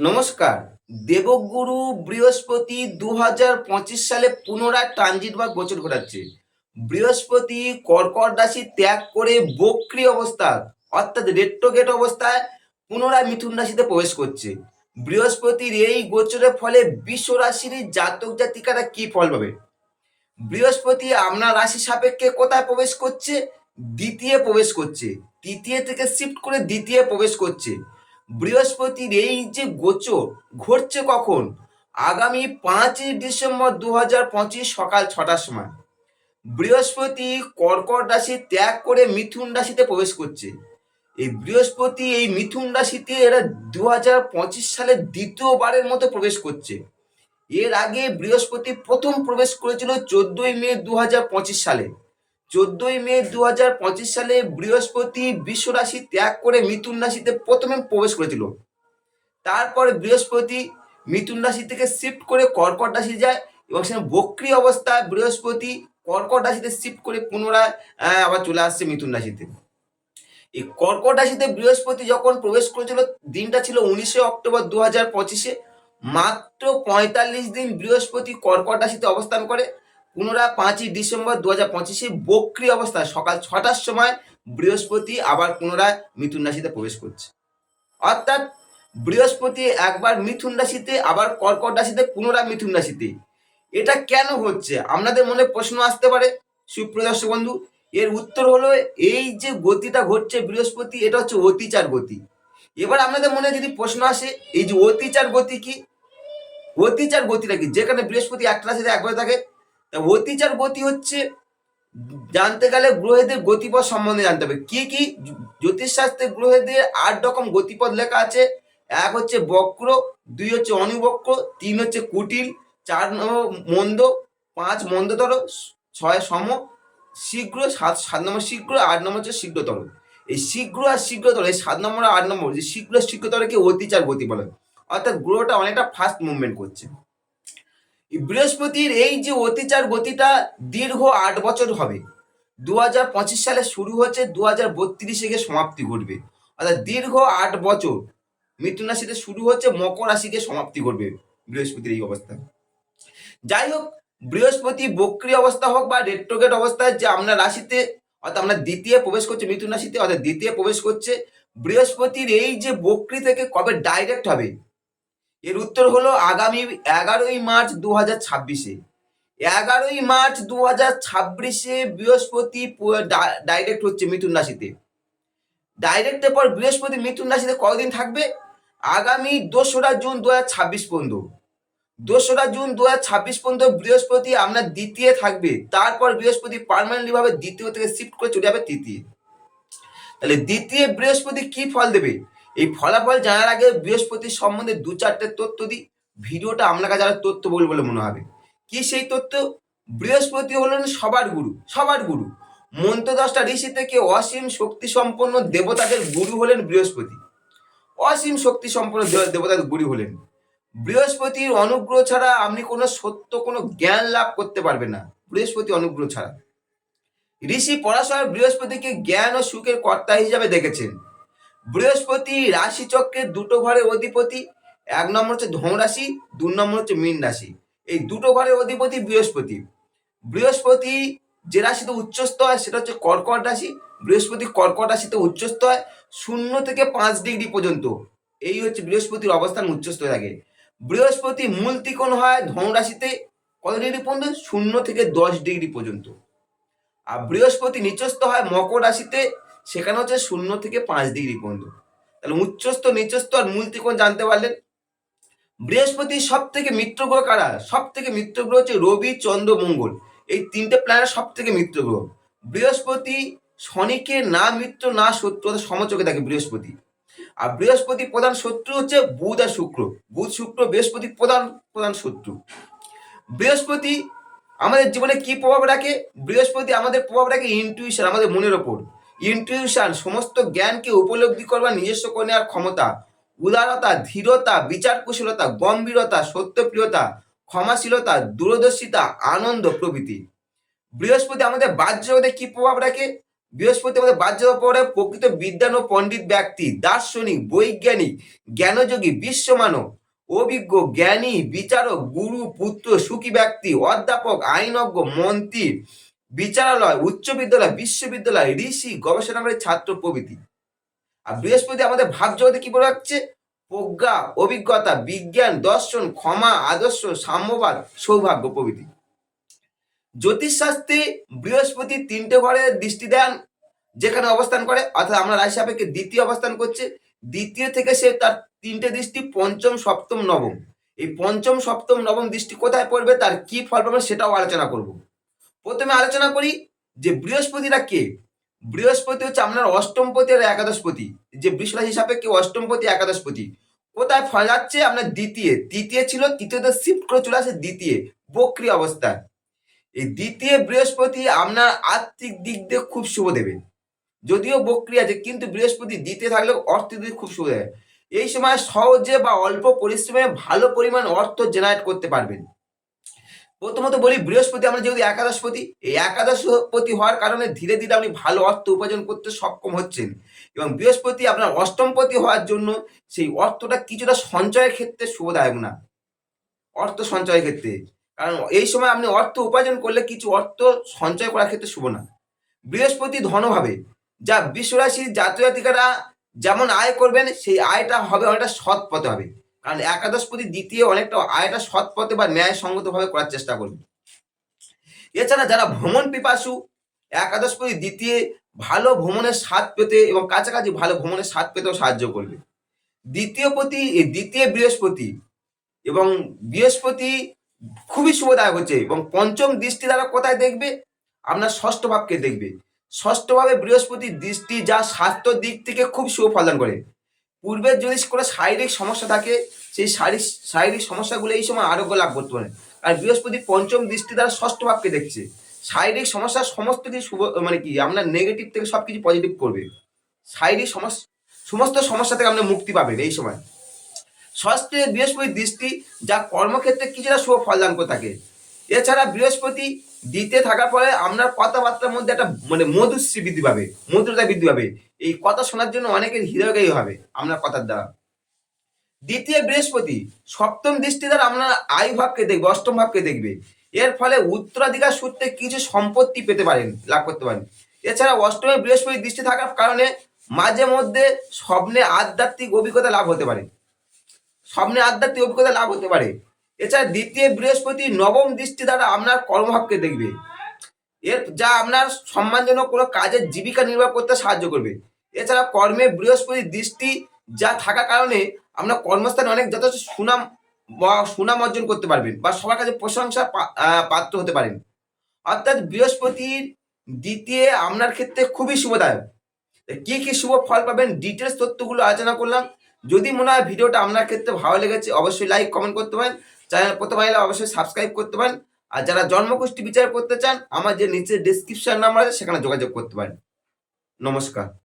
নমস্কার। দেবগুরু বৃহস্পতি দু হাজার পঁচিশ সালে পুনরায় ট্রানজিট বা গোচর ঘটাচ্ছে। বৃহস্পতি কর্কট রাশি ত্যাগ করে বক্রি অবস্থা, অর্থাৎ রেট্রোগেট অবস্থায় পুনরায় মিথুন রাশিতে প্রবেশ করছে। বৃহস্পতির এই গোচরের ফলে বিশ্ব রাশির জাতক জাতিকারা কি ফল পাবে? বৃহস্পতি আপনার রাশি সাপেক্ষে কোথায় প্রবেশ করছে? দ্বিতীয় প্রবেশ করছে। তৃতীয় থেকে শিফট করে দ্বিতীয় প্রবেশ করছে। বৃহস্পতির এই যে গোচর ঘটছে কখন? আগামী পাঁচই ডিসেম্বর দু হাজার পঁচিশ সকাল ছটার সময়। বৃহস্পতি কর্কট রাশি ত্যাগ করে মিথুন রাশিতে প্রবেশ করছে। এই বৃহস্পতি এই মিথুন রাশিতে এরা দু হাজার পঁচিশ সালে দ্বিতীয়বারের মতো প্রবেশ করছে। এর আগে বৃহস্পতি প্রথম প্রবেশ করেছিল চোদ্দই মে দু হাজার পঁচিশ সালে। চোদ্দই মে দু হাজার পঁচিশ সালে বৃহস্পতি বিশ্ব রাশি ত্যাগ করে মিথুন রাশিতে প্রথমে প্রবেশ করেছিল। তারপরে বৃহস্পতি মিথুন রাশি থেকে শিফট করে কর্কট রাশি যায় এবং সেখানে বক্রি অবস্থায় বৃহস্পতি কর্কট রাশিতে শিফট করে পুনরায় আবার চলে আসছে মিথুন রাশিতে। এই কর্কট রাশিতে বৃহস্পতি যখন প্রবেশ করেছিল, দিনটা ছিল উনিশে অক্টোবর দু হাজার পঁচিশে। মাত্র পঁয়তাল্লিশ দিন বৃহস্পতি কর্কট রাশিতে অবস্থান করে। পুনরায় পাঁচই ডিসেম্বর দু হাজার পঁচিশে বক্রি অবস্থায় সকাল ছটার সময় বৃহস্পতি আবার পুনরায় মিথুন রাশিতে প্রবেশ করছে। অর্থাৎ বৃহস্পতি একবার মিথুন রাশিতে, আবার কর্কট রাশিতে, পুনরায় মিথুন রাশিতে। এটা কেন হচ্ছে? আপনাদের মনে প্রশ্ন আসতে পারে। সুপ্রিয় দর্শক বন্ধু, এর উত্তর হলো এই যে গতিটা ঘটছে বৃহস্পতি, এটা হচ্ছে অতিচার গতি। এবার আপনাদের মনে যদি প্রশ্ন আসে, এই যে অতিচার গতি কি? অতিচার গতিটা কি? যেখানে বৃহস্পতি একটা রাশিতে একবার থাকে অতিচার গতি হচ্ছে, জানতে গেলে গ্রহেদের গতিপথ সম্বন্ধে জানতে হবে। কি কি জ্যোতিষশাস্ত্রে গ্রহেদের আট রকম গতিপথ লেখা আছে? এক হচ্ছে বক্র, দুই হচ্ছে অনুবক্র, তিন হচ্ছে কুটিল, চার মন্দ, পাঁচ মন্দতর, ছয় সম, শীঘ্র, সাত সাত নম্বর শীঘ্র, আট নম্বর হচ্ছে শীঘ্রতর। এই শীঘ্র আর শীঘ্রতর, এই সাত নম্বর আর আট নম্বর, যে শীঘ্র শীঘ্রতরকে অতিচার গতি বলে। অর্থাৎ গ্রহটা অনেকটা ফাস্ট মুভমেন্ট করছে। বৃহস্পতির এই যে অতিচার গতিটা দীর্ঘ আট বছর হবে। দু হাজার পঁচিশ সালে শুরু হচ্ছে দু হাজার বত্রিশে গিয়ে সমাপ্তি ঘটবে। অর্থাৎ দীর্ঘ আট বছর মিথুন রাশিতে শুরু হচ্ছে, মকর রাশিকে সমাপ্তি ঘটবে বৃহস্পতির এই অবস্থা। যাই হোক, বৃহস্পতি বক্রি অবস্থা হোক বা রেট্রোগেট অবস্থায় যে আপনার রাশিতে, অর্থাৎ আপনার দ্বিতীয় প্রবেশ করছে মিথুন রাশিতে, অর্থাৎ দ্বিতীয় প্রবেশ করছে, বৃহস্পতির এই যে বক্রি থেকে কবে ডাইরেক্ট হবে এর উত্তর হলো আগামী এগারোই মার্চ দু হাজার ছাব্বিশে। এগারোই মার্চ দু হাজার ছাব্বিশে বৃহস্পতি ডাইরেক্ট হচ্ছে মিথুন রাশিতে। ডাইরেক্টের পর বৃহস্পতি মিথুন রাশিতে কতদিন থাকবে? আগামী দোসরা জুন দু হাজার ছাব্বিশ পর্যন্ত। দোসরা জুন দু হাজার ছাব্বিশ পর্যন্ত বৃহস্পতি আপনার দ্বিতীয় থাকবে। তারপর বৃহস্পতি পার্মানেন্টলি ভাবে দ্বিতীয় থেকে শিফট করে চলে যাবে তৃতীয়। তাহলে দ্বিতীয় বৃহস্পতি কি ফল দেবে? এই ফলাফল জানার আগে বৃহস্পতির সম্বন্ধে দু চারটে তথ্য দিই। ভিডিওটা আপনার কাছে আরও তথ্য বলব বলে মনে হবে। কি সেই তথ্য? বৃহস্পতি হলেন সবার গুরু সবার গুরু। মন্ত্র দশটা ঋষি থেকে অসীম শক্তি সম্পন্ন দেবতাদের গুরু হলেন বৃহস্পতি। অসীম শক্তি সম্পন্ন দেবতাদের গুরু হলেন। বৃহস্পতির অনুগ্রহ ছাড়া আপনি কোনো সত্য, কোনো জ্ঞান লাভ করতে পারবেন না, বৃহস্পতি অনুগ্রহ ছাড়া। ঋষি পরাশর বৃহস্পতিকে জ্ঞান ও সুখের কর্তা হিসাবে দেখেছেন। বৃহস্পতি রাশি চক্রের দুটো ঘরের অধিপতি, এক নম্বর হচ্ছে ধন রাশি, দু নম্বর হচ্ছে মীন রাশি। এই দুটো ঘরের অধিপতি বৃহস্পতি। বৃহস্পতি যে রাশিতে উচ্চস্থ হয়, সেটা হচ্ছে কর্কট রাশি। বৃহস্পতি কর্কট রাশিতে উচ্চস্থ হয়, শূন্য থেকে পাঁচ ডিগ্রি পর্যন্ত। এই হচ্ছে বৃহস্পতির অবস্থান উচ্চস্থ থাকে। বৃহস্পতি মূল ত্রিকোণ হয় ধন রাশিতে, কত ডিগ্রি পর্যন্ত? শূন্য থেকে দশ ডিগ্রি পর্যন্ত। আর বৃহস্পতি নিচস্থ হয় মকর রাশিতে সেখানে হচ্ছে শূন্য থেকে পাঁচ ডিগ্রি পর্যন্ত। তাহলে উচ্চস্থ, নিচস্থ আর মূল ত্রিকোণ জানতে পারলেন। বৃহস্পতি সব থেকে মিত্র গ্রহ কারা? সব থেকে মিত্র গ্রহ হচ্ছে রবি, চন্দ্র, মঙ্গল। এই তিনটে প্ল্যানেট সব থেকে মিত্র গ্রহ। বৃহস্পতি শনিকে না মিত্র, না শত্রু সমচকে থাকে বৃহস্পতি। আর বৃহস্পতি প্রধান শত্রু হচ্ছে বুধ আর শুক্র। বুধ, শুক্র, বৃহস্পতি প্রধান প্রধান শত্রু। বৃহস্পতি আমাদের জীবনে কি প্রভাব রাখে? বৃহস্পতি আমাদের প্রভাব রাখে ইনটিউশন আমাদের মনের ওপর। ইনটিউশন সমস্ত জ্ঞানকে উপলব্ধি করবার নিজস্ব করে নেওয়ার ক্ষমতা, উদারতা, ধীরতা বিচার কুশলতা গম্ভীরতা, সত্যপ্রিয়তা, ক্ষমাশীলতা, দূরদর্শিতা, আনন্দ, প্রভৃতি। বৃহস্পতি আমাদের বাহ্য জগতে কি প্রভাব রাখে? বৃহস্পতি আমাদের বাহ্য পরে প্রকৃত বিদ্যান ও পণ্ডিত ব্যক্তি, দার্শনিক, বৈজ্ঞানিক, জ্ঞানযোগী, বিশ্বমানব, অভিজ্ঞ, জ্ঞানী, বিচারক, গুরু, পুত্র, সুখী ব্যক্তি, অধ্যাপক, আইনজ্ঞ, মন্ত্রী বিচারালয়, উচ্চ বিদ্যালয়, বিশ্ববিদ্যালয়, ঋষি গবেষণাগারী ছাত্র প্রভৃতি। আর বৃহস্পতি আমাদের ভাব জগতে কি বলে রাখছে? প্রজ্ঞা, অভিজ্ঞতা, বিজ্ঞান, দর্শন, ক্ষমা, আদর্শ, সাম্যবাদ, সৌভাগ্য প্রভৃতি। জ্যোতিষশাস্ত্রে বৃহস্পতি তিনটে ঘরে দৃষ্টি দেন, যেখানে অবস্থান করে, অর্থাৎ আমরা রাশি সাপেক্ষে দ্বিতীয় অবস্থান করছে। দ্বিতীয় থেকে সে তার তিনটে দৃষ্টি পঞ্চম, সপ্তম, নবম। এই পঞ্চম, সপ্তম, নবম দৃষ্টি কোথায় পড়বে, তার কি ফল পাবে সেটাও আলোচনা করব। প্রথমে আলোচনা করি যে বৃহস্পতিটা কে? বৃহস্পতি হচ্ছে আপনার অষ্টমপতি আর একাদশপতি। যে বৃষরাশি সাপেক্ষে অষ্টমপতি, একাদশপতি। কোথায় ফল যাচ্ছে? আপনার দ্বিতীয়। তৃতীয় ছিল তৃতীয়তে শিফট করে চলে আসে দ্বিতীয়, বক্রি অবস্থায় এই দ্বিতীয় বৃহস্পতি আপনার আর্থিক দিক দিয়ে খুব শুভ দেবে। যদিও বক্রি আছে, কিন্তু বৃহস্পতি দ্বিতীয় থাকলেও অর্থ দিক খুব শুভ দেবে। এই সময় সহজে বা অল্প পরিশ্রমে ভালো পরিমাণ অর্থ জেনারেট করতে পারবেন। প্রথমত বলি, বৃহস্পতি আমরা যেহেতু একাদশপতি, এই একাদশপতি হওয়ার কারণে ধীরে ধীরে আপনি ভালো অর্থ উপার্জন করতে সক্ষম হচ্ছেন। এবং বৃহস্পতি আপনার অষ্টমপতি হওয়ার জন্য সেই অর্থটা কিছুটা সঞ্চয়ের ক্ষেত্রে শুভদায়ক না। অর্থ সঞ্চয়ের ক্ষেত্রে। কারণ এই সময় আপনি অর্থ উপার্জন করলে কিছু অর্থ সঞ্চয় করার ক্ষেত্রে শুভ না। বৃহস্পতি ধনভাবে, যা বিশ্বরাশির জাতীয় জাতিকারা যেমন আয় করবেন, সেই আয়টা হবে অনেকটা সৎ পথে হবে। কারণ একাদশপতি দ্বিতীয় অনেকটা আয়টা সৎ পথে বা ন্যায়সঙ্গতভাবে করার চেষ্টা করবে। এছাড়া যারা ভ্রমণ পিপাসু একাদশপতি দ্বিতীয় ভালো ভ্রমণের স্বাদ পেতে এবং কাছাকাছি ভালো ভ্রমণের স্বাদ পেতেও সাহায্য করবে। দ্বিতীয় পতি দ্বিতীয় বৃহস্পতি এবং বৃহস্পতি খুবই শুভদায়ক হচ্ছে এবং পঞ্চম দৃষ্টি দ্বারা কোথায় দেখবে? আপনার ষষ্ঠ ভাবকে দেখবে। ষষ্ঠ ভাবে বৃহস্পতির দৃষ্টি যা স্বাস্থ্য দিক থেকে খুব শুভ ফলদান করে। পূর্বের যদি কোনো শারীরিক সমস্যা থাকে, সেই শারীরিক শারীরিক সমস্যাগুলো এই সময় আরোগ্য লাভ করতে পারে। আর বৃহস্পতি পঞ্চম দৃষ্টি দ্বারা ষষ্ঠ ভাবকে দেখছে। শারীরিক সমস্যা সমস্ত কিছু শুভ মানে কি আপনার নেগেটিভ থেকে সব কিছু পজিটিভ করবে। শারীরিক সমস্যা সমস্ত সমস্যা থেকে আপনি মুক্তি পাবেন এই সময়। ষষ্ঠে বৃহস্পতির দৃষ্টি যা কর্মক্ষেত্রে কিছুটা শুভ ফলদান করে থাকে। এছাড়া বৃহস্পতি দিতে থাকার পরে আপনার কথাবার্তার মধ্যে একটা মানে মধুশ্রী বৃদ্ধি পাবে, মধুরতা বৃদ্ধি পাবে। এই কথা শোনার জন্য অনেকের হৃদয়গায়ী হবে আপনার কথার দ্বারা। দ্বিতীয় বৃহস্পতি, সপ্তম দৃষ্টি দ্বারা আপনার আয়ু ভাবকে দেখবে, অষ্টম ভাবকে দেখবে। এর ফলে উত্তরাধিকার সূত্রে কিছু সম্পত্তি পেতে পারেন, লাভ করতে পারেন। এছাড়া অষ্টমে বৃহস্পতি দৃষ্টি থাকার কারণে মাঝে মধ্যে স্বপ্নে আধ্যাত্মিক অভিজ্ঞতা লাভ হতে পারে। স্বপ্নে আধ্যাত্মিক অভিজ্ঞতা লাভ হতে পারে। এছাড়া দ্বিতীয় বৃহস্পতি নবম দৃষ্টি দ্বারা আপনার কর্মভাবকে দেখবে। এর যা আপনার সম্মানজনক কোনো কাজের জীবিকা নির্বাহ করতে সাহায্য করবে। এছাড়া কর্মে বৃহস্পতির দৃষ্টি যা থাকার কারণে আপনার কর্মস্থানে অনেক যথেষ্ট সুনাম সুনাম অর্জন করতে পারবেন, বা সবার কাছে প্রশংসা পাত্র হতে পারেন। অর্থাৎ বৃহস্পতির দ্বিতীয় আপনার ক্ষেত্রে খুবই শুভদায়ক। কি কি শুভ ফল পাবেন? ডিটেলস তথ্যগুলো আলোচনা করলাম। যদি মনে হয় ভিডিওটা আপনার ক্ষেত্রে ভালো লেগেছে, অবশ্যই লাইক কমেন্ট করতে পারেন। চ্যানেল প্রথম আইলে অবশ্যই সাবস্ক্রাইব করতে পারেন। আর যারা জন্মগোষ্ঠী বিচার করতে চান, আমার যে নিচে ডিসক্রিপশন নাম্বার আছে, সেখানে যোগাযোগ করতে পারেন। নমস্কার।